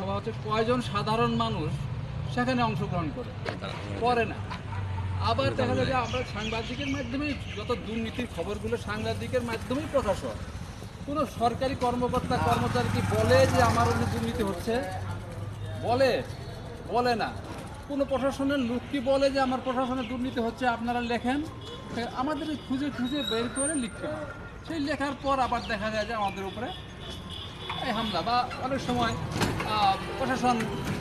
সভা হচ্ছে। কয়জন সাধারণ মানুষ সেখানে অংশগ্রহণ করে? করে না। আবার দেখা যায় যে আমরা সাংবাদিকের মাধ্যমে যত দুর্নীতির খবরগুলো সাংবাদিকের মাধ্যমেই প্রকাশ হয় কোনো সরকারি কর্মকর্তা, কর্মচারী কি বলে যে আমার ওখানে দুর্নীতি হচ্ছে? বলে? বলে না। কোনো প্রশাসনের লোক কি বলে যে আমার প্রশাসনের দুর্নীতি হচ্ছে? আপনারা লেখেন। আমাদের খুঁজে খুঁজে বের করে লিখতে হয়। সেই লেখার পর আবার দেখা যায় যে আমাদের উপরে এই হামলা বা অনেক সময় প্রশাসন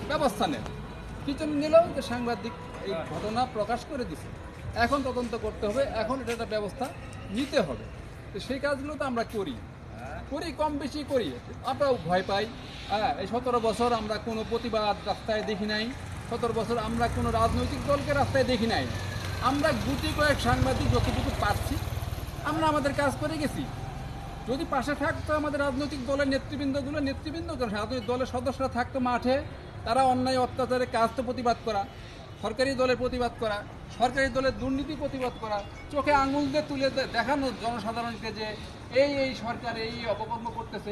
ব্যবস্থা নেয় কিছু নিল যে সাংবাদিক এই ঘটনা প্রকাশ করে দিছে। এখন তদন্ত করতে হবে। এখন এটা একটা ব্যবস্থা নিতে হবে। তো সেই কাজগুলো তো আমরা করি। করি, কম বেশি করি। আমরাও ভয় পাই। হ্যাঁ এই সতেরো বছর আমরা কোনো প্রতিবাদ রাস্তায় দেখি নাই। সতেরো বছর আমরা কোনো রাজনৈতিক দলকে রাস্তায় দেখি নাই। আমরা গুটি কয়েক সাংবাদিক যতটুকু পাচ্ছি, আমরা আমাদের কাজ করে গেছি। যদি পাশে থাকতো আমাদের রাজনৈতিক দলের নেতৃবৃন্দগুলো, নেতৃবৃন্দ কেন? রাজনৈতিক দলের সদস্যরা থাকতো মাঠে, তারা অন্যায়, অত্যাচারে কাজ তো প্রতিবাদ করা, সরকারি দলের প্রতিবাদ করা, সরকারি দলের দুর্নীতি প্রতিবাদ করা, চোখে আঙুল দিয়ে তুলে দেখানো জনসাধারণকে যে এই এই সরকার এই অপকর্ম করতেছে,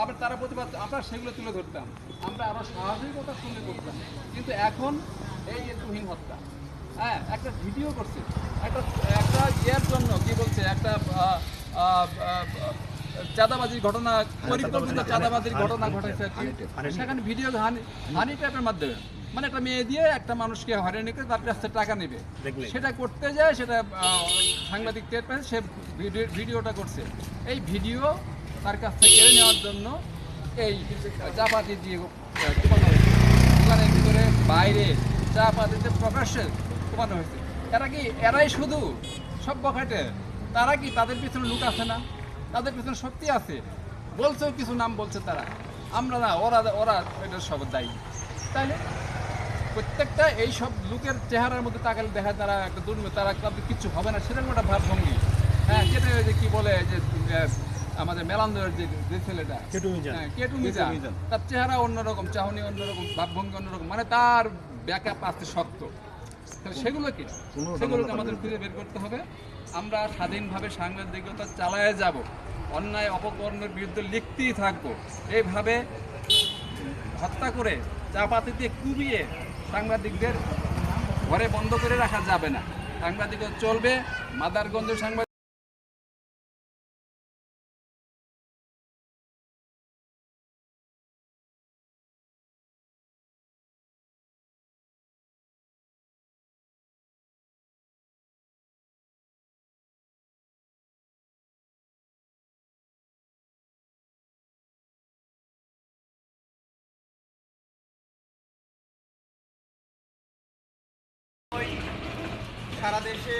আবার তারা প্রতিবাদ, আমরা সেগুলো তুলে ধরতাম। আমরা আরও সাহসিকতা তুলে করতাম কিন্তু এখন এই যে তুহিন হত্যা হ্যাঁ একটা ভিডিও করছে। একটা একটা ইয়ের জন্য কি বলছে, একটা চাঁদাবাজির ঘটনা পরিকল্পিত চাঁদাবাজির ঘটনা ঘটেছে সেখানে ভিডিও হানি হানি ট্যাপের মাধ্যমে। মানে একটা মেয়ে দিয়ে একটা মানুষকে হয়রানি করে তার কাছ থেকে টাকা নেবে। সেটা করতে যায় সেটা সাংবাদিক টের পেয়ে সে ভিডিও- ভিডিওটা করছে। এই ভিডিও তার কাছ থেকে কেড়ে নেওয়ার জন্য এই চাপাতি দিয়ে দোকানের ভিতরে বাইরে চা পাতিতে প্রকাশ্যে কমানো হয়েছে। এরা কি এরাই শুধু সব বখাটে তারা কি তাদের পিছনে লুক আছে না? তাদের পিছনে সত্যি আছে? বলছেও কিছু নাম বলছে তারা। আমরা না ওরা ওরা এটা সব দায়ী। তাইলে প্রত্যেকটা এই সব লোকের চেহারার মধ্যে তাকালে দেখা তারা একটা দুর্নীতি তারা তাদের কিছু হবে না। সেরকম একটা ভাবভঙ্গি হ্যাঁ যেটা যে কি বলে যে আমাদের মেলান্দরের যে যে ছেলেটা। হ্যাঁ, কেটু মিজান তার চেহারা অন্যরকম চাহনি অন্যরকম ভাবভঙ্গি অন্যরকম। মানে তার ব্যাকআপ আসতে শক্ত। সেগুলো কি? সেগুলোকে আমাদের খুঁজে বের করতে হবে। আমরা স্বাধীনভাবে সাংবাদিকতা চালায় যাব অন্যায় অপকর্মের বিরুদ্ধে লিখতেই থাকব। এইভাবে হত্যা করে চাপাতিতে কুবিয়ে সাংবাদিকদের ঘরে বন্ধ করে রাখা যাবে না। সাংবাদিকতা চলবে মাদারগঞ্জ সাংবাদিক সারা দেশে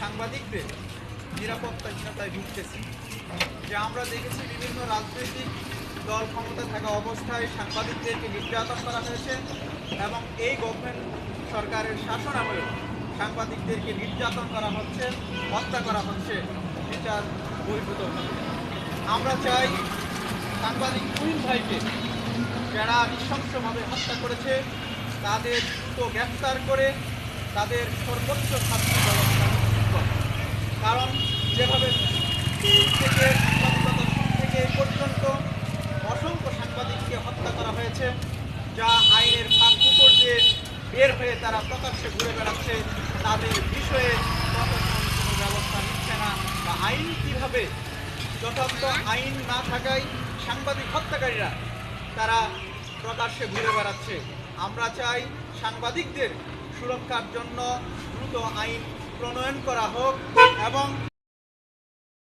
সাংবাদিকদের নিরাপত্তাহীনতায় ভুগতেছে। যে আমরা দেখেছি বিভিন্ন রাজনৈতিক দল ক্ষমতা থাকা অবস্থায় সাংবাদিকদেরকে নির্যাতন করা হয়েছে এবং এই গভর্নমেন্ট সরকারের শাসন আমলে সাংবাদিকদেরকে নির্যাতন করা হচ্ছে, হত্যা করা হচ্ছে, বিচার বহির্ভূত আমরা চাই সাংবাদিক কুইন ভাইকে যারা নৃশংসভাবে হত্যা করেছে, তাদের তো গ্রেফতার করে তাদের সর্বোচ্চ শাস্তি ব্যবস্থা কারণ যেভাবে থেকে থেকে পর্যন্ত অসংখ্য সাংবাদিককে হত্যা করা হয়েছে, যা আইনের ফাঁক কুকুর দিয়ে বের হয়ে তারা প্রকাশ্যে ঘুরে বেড়াচ্ছে তাদের বিষয়ে প্রশাসন কোনো ব্যবস্থা নিচ্ছে না বা আইন কীভাবে যথার্থ আইন না থাকায় সাংবাদিক হত্যাকারীরা তারা প্রকাশ্যে ঘুরে বেড়াচ্ছে। আমরা চাই সাংবাদিকদের সুরক্ষার জন্য দ্রুত আইন প্রণয়ন করা হোক এবং